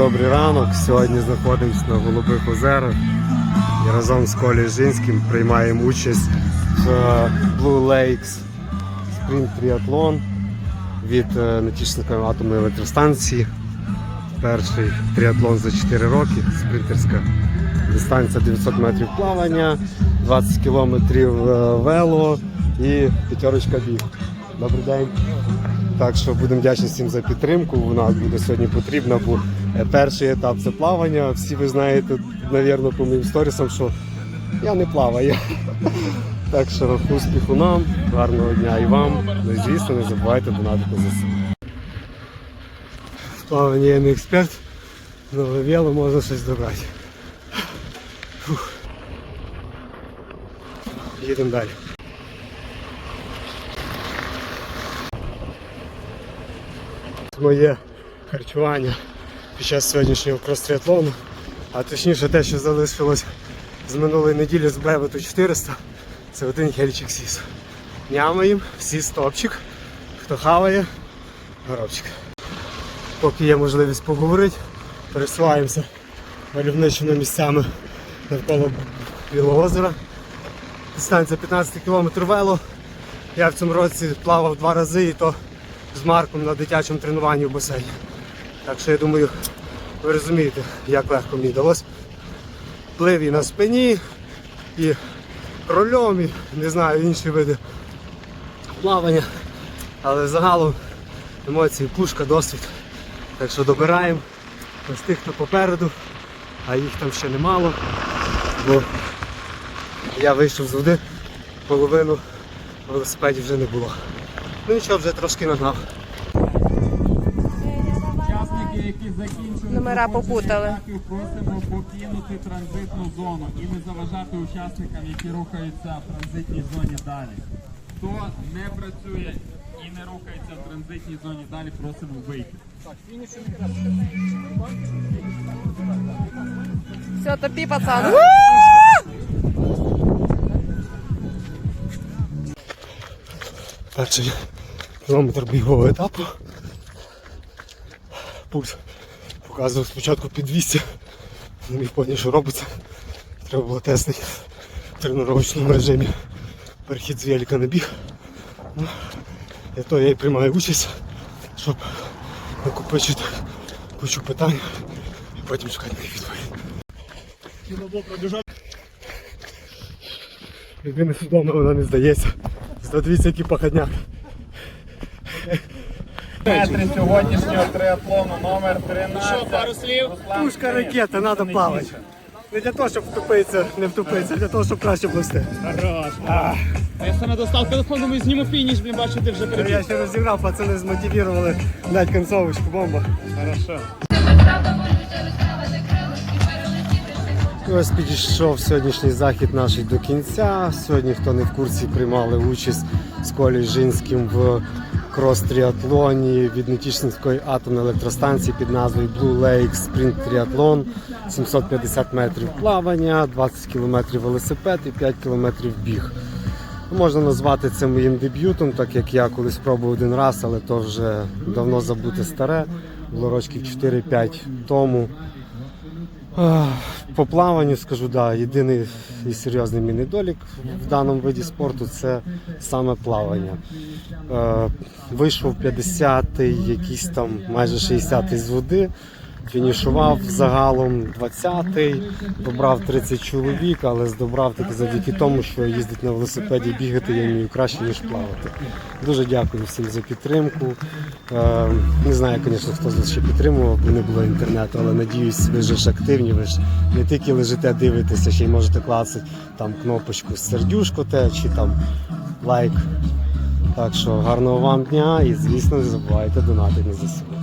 добрий ранок. Сьогодні знаходимося на Голубих озерах і разом з Колею Жинським приймаємо участь в е, Blue Lakes Sprint Triathlon від е, Нетішинської атомної електростанції. Перший тріатлон за 4 роки, спринтерська дистанція 900 метрів плавання, 20 кілометрів е, вело і п'ятерочка біг. Добрий день. Так що будемо вдячні всім за підтримку. Вона буде сьогодні потрібна, бо е, перший етап це плавання. Всі ви знаєте, навірно, по моїм сторісам, що я не плаваю. Так що успіху нам, гарного дня і вам. Ну звісно, не забувайте донатити за ЗСУ. В плаванні я не експерт, але вело можна щось добрати. Їдемо далі. Моє харчування під час сьогоднішнього крос-тріатлону, а точніше те, що залишилось з минулої неділі з Бревету 400, це один гельчик сіс. Нямаємо, всі стопчик, хто хаває, горобчик. Поки є можливість поговорити, пересуваємося мальовничими місцями навколо Білого озера. Дистанція 15 км вело. Я в цьому році плавав два рази і то з Марком на дитячому тренуванні в басейні. Так що я думаю, ви розумієте, як легко мені вдалося. Плив і на спині, і крольом, і не знаю, інші види плавання. Але загалом емоції, пушка, досвід. Так що добираємо ось тих, хто попереду, а їх там ще немало. Бо я вийшов з води, половину велосипедів вже не було. Ну нічого, вже трошки нагнав. Учасники, які закінчили Номера попутали. просимо покинути транзитну зону і не заважати учасникам, які рухаються в транзитній зоні далі. Хто не працює і не рухається в транзитній зоні далі, просимо вийти. Все, топи, пацан. Перший кілометр бігового етапу. Пульс показував спочатку під 200. Не міг поняти, що робиться. Треба було тестити в тренувальному режимі. Перехід з велика на біг. Ну, Для того я і приймаю участь, щоб накопичити кучу питань і потім шукати на відповідь. Людини судома вона не здається. Задивіться, який походняк. Метри сьогоднішнього триатлону номер 13. пару слів. Пушка ракета, треба плавати. Не для того, щоб втупитися, не втупитися, а для того, щоб краще плисти. Хорош. Я саме достав телефон, ми зніму фініш, блін, бачу, ти вже перебіг. Я ще розіграв, пацани змотивували дати концовочку, бомба. Хорошо. Ось підійшов сьогоднішній захід наш до кінця. Сьогодні, хто не в курсі, приймали участь з Колею Жинським в крос-тріатлоні від Нетішинської атомної електростанції під назвою Blue Lake Sprint Triathlon. 750 метрів плавання, 20 кілометрів велосипед і 5 кілометрів біг. Можна назвати це моїм дебютом, так як я колись спробував один раз, але то вже давно забуте старе. Було років 4-5 тому. По плаванню скажу, да, єдиний і серйозний мій недолік в даному виді спорту це саме плавання. Е, вийшов 50-й, якийсь там майже 60-й з води, фінішував загалом 20-й, добрав 30 чоловік, але здобрав таки завдяки тому, що їздить на велосипеді, бігати я вмію краще, ніж плавати. Дуже дякую всім за підтримку. Е, не знаю, звісно, хто з вас ще підтримував, бо не було інтернету, але надіюсь, ви ж активні, ви ж не тільки лежите, дивитеся, ще й можете клацати там кнопочку сердюшко те чи там лайк. Так що гарного вам дня і, звісно, не забувайте донатити на ЗСУ.